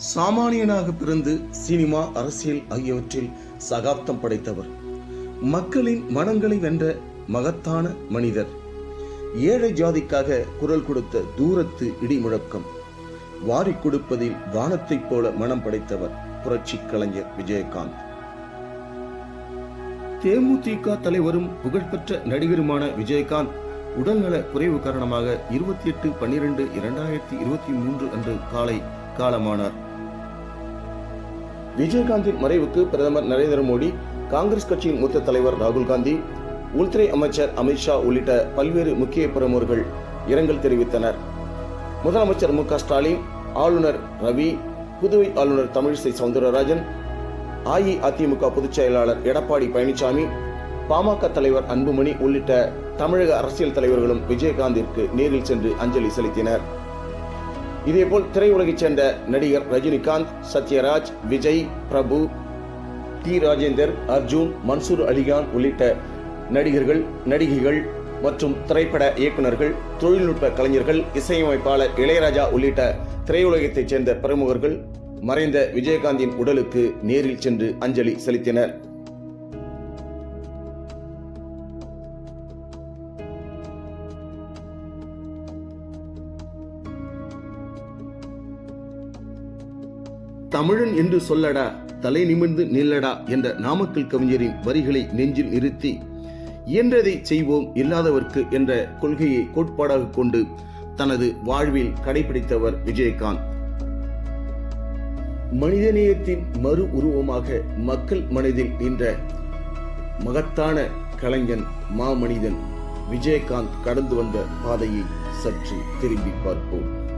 சாமானியனாக பிறந்து சினிமா அரசியல் ஆகியவற்றில் சகாப்தம் படைத்தவர். மக்களின் மனங்களை வென்ற மகத்தான மனிதர். ஏழை ஜாதிக்காக குரல் கொடுத்த தூரத்து இடி முழக்கம் வாரிக் கொடுப்பதில் வானத்தைப் போல மனம் படைத்தவர் புரட்சி கலைஞர் விஜயகாந்த். தேமுதிக தலைவரும் புகழ்பெற்ற நடிகருமான விஜயகாந்த் உடல்நல குறைவு காரணமாக இருபத்தி எட்டு பன்னிரண்டு இரண்டாயிரத்தி இருபத்தி மூன்று அன்று காலை காலமானார். விஜயகாந்தின் மறைவுக்கு பிரதமர் நரேந்திர மோடி காங்கிரஸ் கட்சியின் மூத்த தலைவர் ராகுல் காந்தி உள்துறை அமைச்சர் அமித்ஷா உள்ளிட்ட பல்வேறு முக்கிய பிரமுகர்கள் இரங்கல் தெரிவித்தனர். முதலமைச்சர் மு ஸ்டாலின் ஆளுநர் ரவி புதுவை ஆளுநர் தமிழிசை சவுந்தரராஜன் அஇஅதிமுக பொதுச் செயலாளர் எடப்பாடி பழனிசாமி பாமக தலைவர் அன்புமணி உள்ளிட்ட தமிழக அரசியல் தலைவர்களும் விஜயகாந்திற்கு நேரில் சென்று அஞ்சலி செலுத்தினர். இதேபோல் திரையுலகைச் சேர்ந்த நடிகர் ரஜினிகாந்த் சத்யராஜ் விஜய் பிரபு டி. ராஜேந்தர் அர்ஜுன் மன்சூர் அலிகான் உள்ளிட்ட நடிகர்கள் நடிகைகள் மற்றும் திரைப்பட இயக்குனர்கள் தொழில்நுட்ப கலைஞர்கள் இசையமைப்பாளர் இளையராஜா உள்ளிட்ட திரையுலகத்தைச் சேர்ந்த பிரமுகர்கள் மறைந்த விஜயகாந்தின் உடலுக்கு நேரில் சென்று அஞ்சலி செலுத்தினர். தமிழன் என்று சொல்லடா தலை நிமிர்ந்து நில்லடா என்ற நாமக்கல் கவிஞரின் வரிகளை நெஞ்சில் நிறுத்தி இயன்றதை செய்வோம் இல்லாதவர்க்கு என்ற கொள்கையை கோட்பாடாக கொண்டு தனது வாழ்வில் கடைபிடித்தவர் விஜயகாந்த். மனிதநேயத்தின் மறு உருவமாக மக்கள் மனதில் நின்ற மகத்தான கலைஞன் மாமனிதன் விஜயகாந்த் கடந்து வந்த பாதையை சற்று திரும்பி பார்ப்போம்.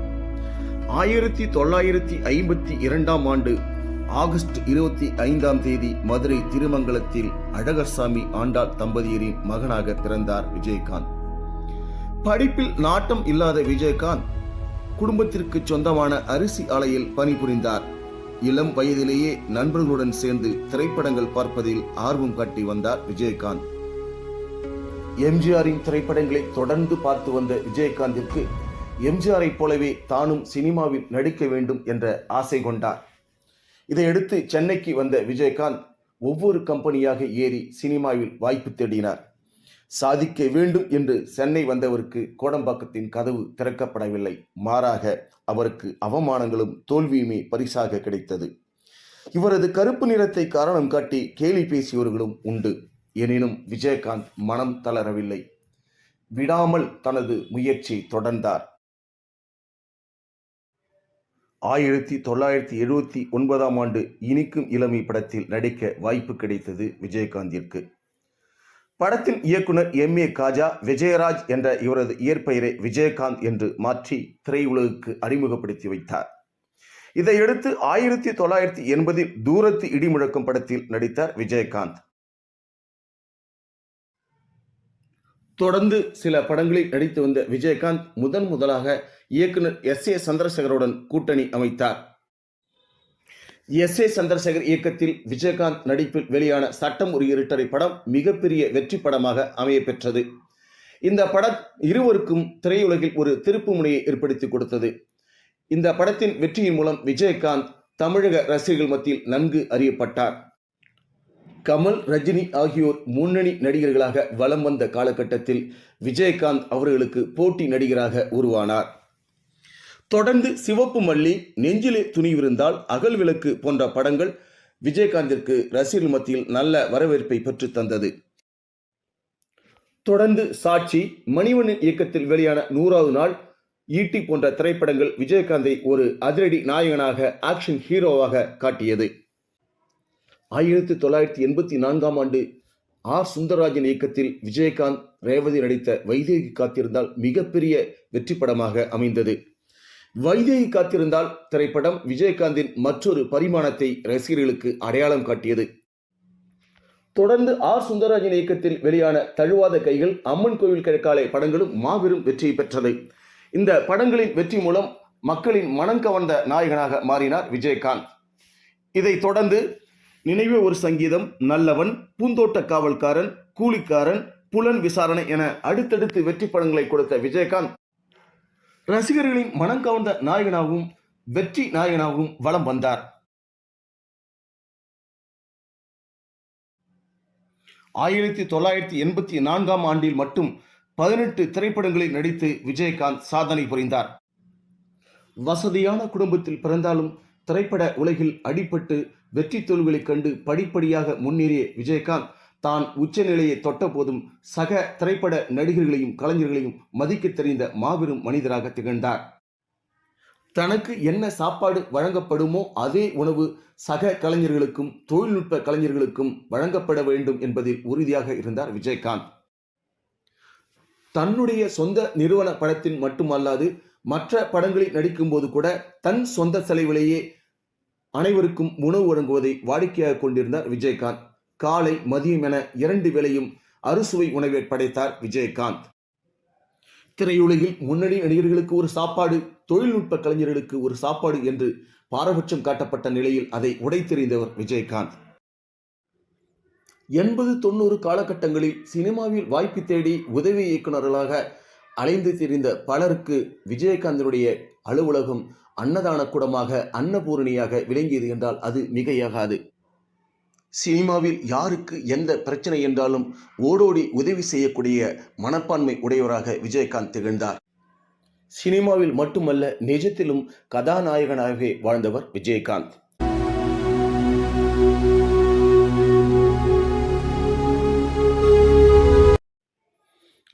ஆயிரத்தி தொள்ளாயிரத்தி ஐம்பத்தி இரண்டாம் ஆண்டு ஆகஸ்ட் இருபத்தி ஐந்தாம் தேதி மதுரை திருமங்கலத்தில் அழகர்சாமி ஆண்டாள் தம்பதியரின் மகனாக பிறந்தார் விஜயகாந்த். படிப்பில் நாட்டம் இல்லாத விஜயகாந்த் குடும்பத்திற்கு சொந்தமான அரிசி ஆலையில் பணிபுரிந்தார். இளம் வயதிலேயே நண்பர்களுடன் சேர்ந்து திரைப்படங்கள் பார்ப்பதில் ஆர்வம் காட்டி வந்தார் விஜயகாந்த். எம்ஜிஆரின் திரைப்படங்களை தொடர்ந்து பார்த்து வந்த விஜயகாந்திற்கு எம்ஜிஆரை போலவே தானும் சினிமாவில் நடிக்க வேண்டும் என்ற ஆசை கொண்டார். இதையடுத்து சென்னைக்கு வந்த விஜயகாந்த் ஒவ்வொரு கம்பெனியாக ஏறி சினிமாவில் வாய்ப்பு தேடினார். சாதிக்க வேண்டும் என்று சென்னை வந்தவருக்கு கோடம்பாக்கத்தின் கதவு திறக்கப்படவில்லை. மாறாக அவருக்கு அவமானங்களும் தோல்வியுமே பரிசாக கிடைத்தது. இவரது கருப்பு நிறத்தை காரணம் காட்டி கேலி பேசியவர்களும் உண்டு. எனினும் விஜயகாந்த் மனம் தளரவில்லை. விடாமல் தனது முயற்சி தொடர்ந்தார். ஆயிரத்தி தொள்ளாயிரத்தி எழுபத்தி ஒன்பதாம் ஆண்டு இனிக்கும் இளமை படத்தில் நடிக்க வாய்ப்பு கிடைத்தது விஜயகாந்திற்கு. படத்தின் இயக்குனர் எம். ஏ. காஜா விஜயராஜ் என்ற இவரது இயற்பெயரை விஜயகாந்த் என்று மாற்றி திரையுலகுக்கு அறிமுகப்படுத்தி வைத்தார். இதையடுத்து ஆயிரத்தி தொள்ளாயிரத்தி எண்பதில் தூரத்து இடிமுழக்கும் படத்தில் நடித்தார் விஜயகாந்த். தொடர்ந்து சில படங்களில் நடித்து வந்த விஜயகாந்த் முதன் முதலாக இயக்குனர் எஸ் ஏ சந்திரசேகருடன் கூட்டணி அமைத்தார். எஸ் ஏ சந்திரசேகர் இயக்கத்தில் விஜயகாந்த் நடிப்பில் வெளியான சட்டம் ஒரு இருட்டரை படம் மிகப்பெரிய வெற்றி படமாக அமைய பெற்றது இந்த படம் இருவருக்கும் திரையுலகில் ஒரு திருப்பு முனையை ஏற்படுத்தி கொடுத்தது. இந்த படத்தின் வெற்றியின் மூலம் விஜயகாந்த் தமிழக ரசிகர்கள் மத்தியில் நன்கு அறியப்பட்டார். கமல் ரஜினி ஆகியோர் முன்னணி நடிகர்களாக வலம் வந்த காலகட்டத்தில் விஜயகாந்த் அவர்களுக்கு போட்டி நடிகராக உருவானார். தொடர்ந்து சிவப்பு மல்லி நெஞ்சிலே துணிவிருந்தால் அகல் விளக்கு போன்ற படங்கள் விஜயகாந்திற்கு ரசிகர்கள் மத்தியில் நல்ல வரவேற்பை பெற்று தந்தது. தொடர்ந்து சாட்சி மணிவண்ணன் இயக்கத்தில் வெளியான நூறாவது நாள் ஈட்டி போன்ற திரைப்படங்கள் விஜயகாந்தை ஒரு அதிரடி நாயகனாக ஆக்ஷன் ஹீரோவாக காட்டியது. ஆயிரத்தி தொள்ளாயிரத்தி எண்பத்தி நான்காம் ஆண்டு ஆர். சுந்தரராஜன் இயக்கத்தில் விஜயகாந்த் ரேவதி நடித்த வைதேகி காத்திருந்தால் மிகப்பெரிய வெற்றி படமாக அமைந்தது. வைதேகி காத்திருந்தால் திரைப்படம் விஜயகாந்தின் மற்றொரு பரிமாணத்தை ரசிகர்களுக்கு அடையாளம் காட்டியது. தொடர்ந்து ஆர். சுந்தரராஜன் இயக்கத்தில் வெளியான தழுவாத கைகள் அம்மன் கோவில் கிழக்காலை படங்களும் மாபெரும் வெற்றியை பெற்றது. இந்த படங்களின் வெற்றி மூலம் மக்களின் மனம் கவர்ந்த நாயகனாக மாறினார் விஜயகாந்த். இதைத் தொடர்ந்து நினைவே ஒரு சங்கீதம் நல்லவன் பூந்தோட்ட காவல்காரன் கூலிக்காரன் புலன் விசாரணை என அடுத்தடுத்து வெற்றி படங்களை கொடுத்த விஜயகாந்த். ரசிகர்களின் மனம் கவர்ந்த நாயகனாகவும் வெற்றி நாயகனாகவும் வலம் வந்தார். ஆயிரத்தி தொள்ளாயிரத்தி எண்பத்தி நான்காம் ஆண்டில் மட்டும் பதினெட்டு திரைப்படங்களில் நடித்து விஜயகாந்த் சாதனை புரிந்தார். வசதியான குடும்பத்தில் பிறந்தாலும் திரைப்பட உலகில் அடிபட்டு வெற்றி தோல்விகளைக் கண்டு படிப்படியாக முன்னேறிய விஜயகாந்த் தான் உச்சநிலையை தொட்டபோதும் சக திரைப்பட நடிகர்களையும் கலைஞர்களையும் மதிக்க தெரிந்த மாபெரும் மனிதராக திகழ்ந்தார். தனக்கு என்ன சாப்பாடு வழங்கப்படுமோ அதே உணவு சக கலைஞர்களுக்கும் தொழில்நுட்ப கலைஞர்களுக்கும் வழங்கப்பட வேண்டும் என்பதில் உறுதியாக இருந்தார் விஜயகாந்த். தன்னுடைய சொந்த நிறுவன படத்தின் மட்டுமல்லாது மற்ற படங்களில் நடிக்கும்போது கூட தன் சொந்த செலவிலேயே அனைவருக்கும் உணவு வழங்குவதை வாடிக்கையாக கொண்டிருந்தார் விஜயகாந்த் காலை மதியம் என இரண்டு வேளையும் அறுசுவை உணவை படைத்தார் விஜயகாந்த். திரையுலகில் முன்னணி நடிகர்களுக்கு ஒரு சாப்பாடு தொழில்நுட்ப கலைஞர்களுக்கு ஒரு சாப்பாடு என்று பாரபட்சம் காட்டப்பட்ட நிலையில் அதை உடைத்தெறிந்தவர் விஜயகாந்த். எண்பது தொண்ணூறு காலகட்டங்களில் சினிமாவில் வாய்ப்பு தேடி உதவி இயக்குநர்களாக அலைந்து திரிந்த பலருக்கு விஜயகாந்தனுடைய அலுவலகம் அன்னதான கூடமாக அன்னபூரணியாக விளங்கியது என்றால் அது மிகையாகாது. சினிமாவில் யாருக்கு எந்த பிரச்சனை என்றாலும் ஓடோடி உதவி செய்யக்கூடிய மனப்பான்மை உடையவராக விஜயகாந்த் திகழ்ந்தார். சினிமாவில் மட்டுமல்ல நிஜத்திலும் கதாநாயகனாகவே வாழ்ந்தவர் விஜயகாந்த்.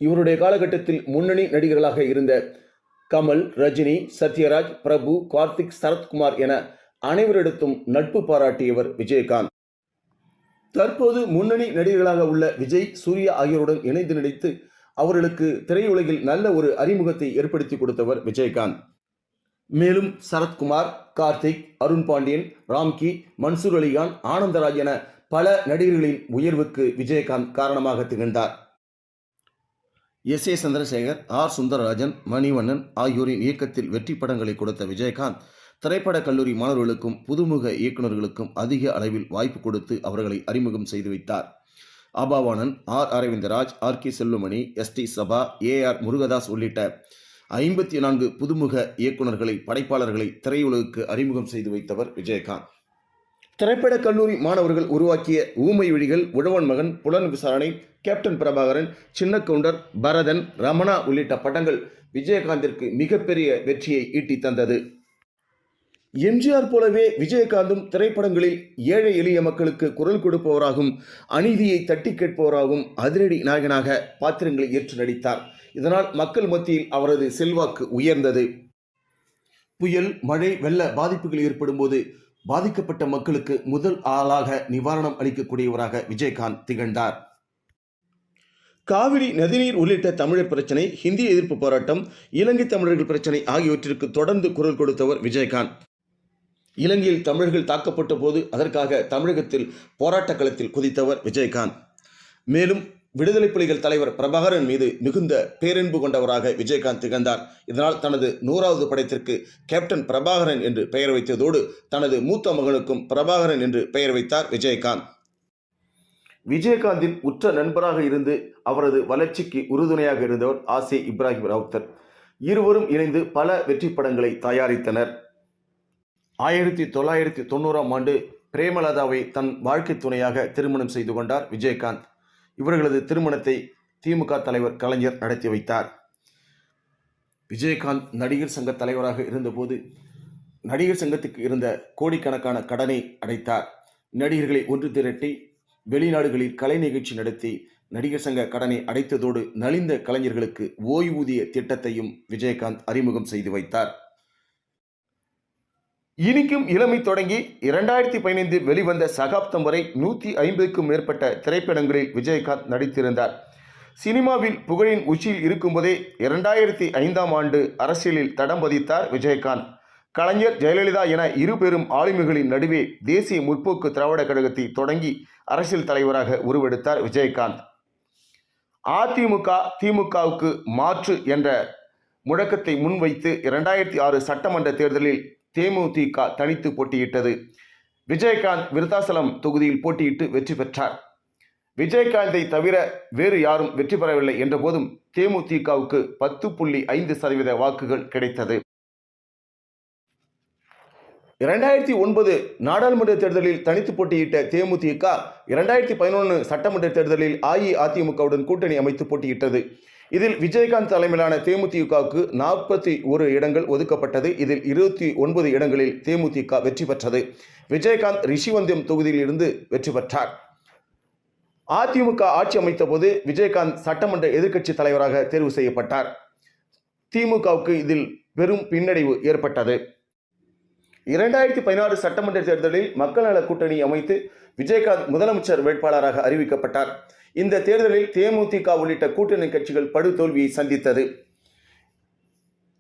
இவருடைய காலகட்டத்தில் முன்னணி நடிகர்களாக இருந்த கமல் ரஜினி சத்யராஜ் பிரபு கார்த்திக் சரத்குமார் என அனைவரிடத்தும் நட்பு பாராட்டியவர் விஜயகாந்த். தற்போது முன்னணி நடிகர்களாக உள்ள விஜய் சூர்யா ஆகியோருடன் இணைந்து நடித்து அவர்களுக்கு திரையுலகில் நல்ல ஒரு அறிமுகத்தை ஏற்படுத்தி கொடுத்தவர் விஜயகாந்த். மேலும் சரத்குமார் கார்த்திக் அருண் பாண்டியன் ராம்கி மன்சூர் அலிகான் ஆனந்தராஜ் என பல நடிகர்களின் உயர்வுக்கு விஜயகாந்த் காரணமாக திகழ்ந்தார். S A Chandrasekhar R. Sundararajan Manivannan ஆகியோரின் இயக்கத்தில் வெற்றி படங்களை கொடுத்த விஜயகாந்த் திரைப்படக் கல்லூரி மாணவர்களுக்கும் புதுமுக இயக்குநர்களுக்கும் அதிக அளவில் வாய்ப்பு கொடுத்து அவர்களை அறிமுகம் செய்து வைத்தார். Aabavanan R. Aravindraj R. K. Selvamani S. D. Sabha A. R. Murugadoss உள்ளிட்ட ஐம்பத்தி நான்கு புதுமுக இயக்குநர்களை படைப்பாளர்களை திரையுலகுக்கு அறிமுகம் செய்து வைத்தவர் விஜயகாந்த். திரைப்பட கல்லூரி மாணவர்கள் உருவாக்கிய ஊமை விழிகள் உழவன் மகன் புலன் விசாரணை கேப்டன் பிரபாகரன் சின்ன கவுண்டர் பரதன் ரமணா உள்ளிட்ட படங்கள் விஜயகாந்திற்கு மிகப்பெரிய வெற்றியை ஈட்டி தந்தது. எம்ஜிஆர் போலவே விஜயகாந்தும் திரைப்படங்களில் ஏழை எளிய மக்களுக்கு குரல் கொடுப்பவராகவும் அநீதியை தட்டி கேட்பவராகவும் அதிரடி நாயகனாக பாத்திரங்களை ஏற்று நடித்தார். இதனால் மக்கள் மத்தியில் அவரது செல்வாக்கு உயர்ந்தது. புயல் மழை வெள்ள பாதிப்புகள் ஏற்படும் போது பாதிக்கப்பட்ட மக்களுக்கு முதல் ஆளாக நிவாரணம் அளிக்கக்கூடியவராக விஜயகாந்த் திகழ்ந்தார். காவிரி நதிநீர் உள்ளிட்ட தமிழர் பிரச்சனை ஹிந்தி எதிர்ப்பு போராட்டம் இலங்கை தமிழர்கள் பிரச்சனை ஆகியவற்றிற்கு தொடர்ந்து குரல் கொடுத்தவர் விஜயகாந்த். இலங்கையில் தமிழர்கள் தாக்கப்பட்ட போது அதற்காக தமிழகத்தில் போராட்டக் களத்தில் குதித்தவர் விஜயகாந்த். மேலும் விடுதலை புலிகள் தலைவர் பிரபாகரன் மீது மிகுந்த பேரன்பு கொண்டவராக விஜயகாந்த் திகழ்ந்தார். இதனால் தனது நூறாவது படத்திற்கு கேப்டன் பிரபாகரன் என்று பெயர் வைத்ததோடு தனது மூத்த மகனுக்கும் பிரபாகரன் என்று பெயர் வைத்தார் விஜயகாந்த். விஜயகாந்தின் உற்ற நண்பராக இருந்து அவரது வளர்ச்சிக்கு உறுதுணையாக இருந்தவர் ஆசே இப்ராஹிம் ராவுத்தர். இருவரும் இணைந்து பல வெற்றி படங்களை தயாரித்தனர். ஆயிரத்தி தொள்ளாயிரத்தி தொண்ணூறாம் ஆண்டு பிரேமலதாவை தன் வாழ்க்கை துணையாக திருமணம் செய்து கொண்டார் விஜயகாந்த். இவர்களது திருமணத்தை திமுக தலைவர் கலைஞர் நடத்தி வைத்தார். விஜயகாந்த் நடிகர் சங்க தலைவராக இருந்தபோது நடிகர் சங்கத்துக்கு இருந்த கோடிக்கணக்கான கடனை அடைத்தார். நடிகர்களை ஒன்று திரட்டி வெளிநாடுகளில் கலை நிகழ்ச்சி நடத்தி நடிகர் சங்க கடனை அடைத்ததோடு நலிந்த கலைஞர்களுக்கு ஓய்வூதிய திட்டத்தையும் விஜயகாந்த் அறிமுகம் செய்து வைத்தார். இனிக்கும் இளமை தொடங்கி இரண்டாயிரத்தி பதினைந்து வெளிவந்த சகாப்தம் வரை நூற்றி ஐம்பதுக்கும் மேற்பட்ட திரைப்படங்களில் விஜயகாந்த் நடித்திருந்தார். சினிமாவில் புகழின் உச்சியில் இருக்கும்போதே இரண்டாயிரத்தி ஐந்தாம் ஆண்டு அரசியலில் தடம் பதித்தார் விஜயகாந்த். கலைஞர் ஜெயலலிதா என இரு பெரும் ஆளுமைகளின் நடுவே தேசிய முற்போக்கு திராவிட கழகத்தை தொடங்கி அரசியல் தலைவராக உருவெடுத்தார் விஜயகாந்த். அதிமுக திமுகவுக்கு மாற்று என்ற முழக்கத்தை முன்வைத்து இரண்டாயிரத்தி ஆறு சட்டமன்ற தேர்தலில் தேமுதிக தனித்து போட்டியிட்டது. விஜயகாந்த் விருத்தாசலம் தொகுதியில் போட்டியிட்டு வெற்றி பெற்றார். விஜயகாந்தை தவிர வேறு யாரும் வெற்றி பெறவில்லை என்றபோதும் தேமுதிகவுக்கு பத்து புள்ளி ஐந்து சதவீத வாக்குகள் கிடைத்தது. இரண்டாயிரத்தி ஒன்பது நாடாளுமன்ற தேர்தலில் தனித்து போட்டியிட்ட தேமுதிக இரண்டாயிரத்தி பதினொன்று சட்டமன்ற தேர்தலில் அஇஅதிமுகவுடன் கூட்டணி அமைத்து போட்டியிட்டது. இதில் விஜயகாந்த் தலைமையிலான தேமுதிகவுக்கு நாற்பத்தி ஒரு இடங்கள் ஒதுக்கப்பட்டது. இதில் இருபத்தி ஒன்பது இடங்களில் தேமுதிக வெற்றி பெற்றது. விஜயகாந்த் ரிஷிவந்தியம் தொகுதியில் இருந்து வெற்றி பெற்றார். அதிமுக ஆட்சி அமைத்த போது விஜயகாந்த் சட்டமன்ற எதிர்க்கட்சி தலைவராக தேர்வு செய்யப்பட்டார். திமுகவுக்கு இதில் பெரும் பின்னடைவு ஏற்பட்டது. இரண்டாயிரத்தி பதினாறு சட்டமன்ற தேர்தலில் மக்கள் நல கூட்டணி அமைத்து விஜயகாந்த் முதலமைச்சர் வேட்பாளராக அறிவிக்கப்பட்டார். இந்த தேர்தலில் தேமுதிக உள்ளிட்ட கூட்டணி கட்சிகள் படுதோல்வியை சந்தித்தது.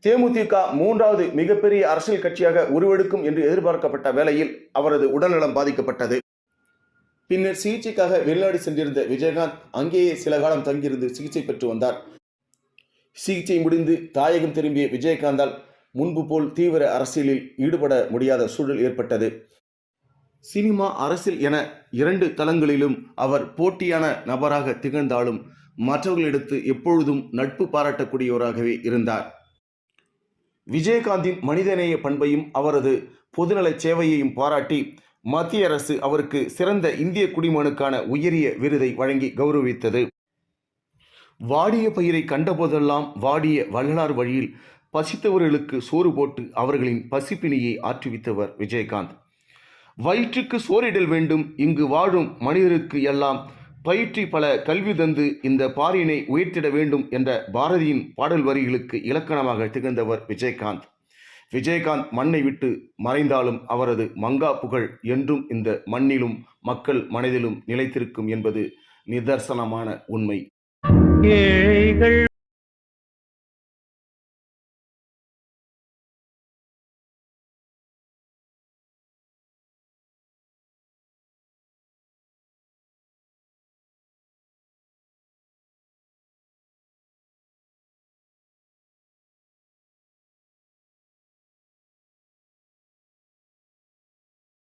தேமுதிக மூன்றாவது மிகப்பெரிய அரசியல் கட்சியாக உருவெடுக்கும் என்று எதிர்பார்க்கப்பட்ட வேளையில் அவரது உடல்நலம் பாதிக்கப்பட்டது. பின்னர் சிகிச்சைக்காக வெளிநாடு சென்றிருந்த விஜயகாந்த் அங்கேயே சில காலம் தங்கியிருந்து சிகிச்சை பெற்று வந்தார். சிகிச்சை முடிந்து தாயகம் திரும்பிய விஜயகாந்தால் முன்பு போல் தீவிர அரசியலில் ஈடுபட முடியாத சூழல் ஏற்பட்டது. சினிமா அரசியல் என இரண்டு தளங்களிலும் அவர் போட்டியான நபராக திகழ்ந்தாலும் மற்றவர்களிடத்து எப்பொழுதும் நட்பு பாராட்டக்கூடியவராகவே இருந்தார். விஜயகாந்தின் மனிதநேய பண்பையும் அவரது பொதுநல சேவையையும் பாராட்டி மத்திய அரசு அவருக்கு சிறந்த இந்திய குடிமகனுக்கான உயரிய விருதை வழங்கி கௌரவித்தது. வாடிய பயிரை கண்டபோதெல்லாம் வாடிய வள்ளலார் வழியில் பசித்தவர்களுக்கு சோறு போட்டு அவர்களின் பசிப்பினியை ஆற்றுவித்தவர் விஜயகாந்த். வயிற்றுக்கு சோறிடல் வேண்டும் இங்கு வாழும் மனிதருக்கு எல்லாம் பயிற்றி பல கல்வி தந்து இந்த பாரினை உயர்த்திட வேண்டும் என்ற பாரதியின் பாடல் வரிகளுக்கு இலக்கணமாக திகழ்ந்தவர் விஜயகாந்த். விஜயகாந்த் மண்ணை விட்டு மறைந்தாலும் அவரது மங்கா புகழ் என்றும் இந்த மண்ணிலும் மக்கள் மனதிலும் நிலைத்திருக்கும் என்பது நிதர்சனமான உண்மை. ஏழைகள்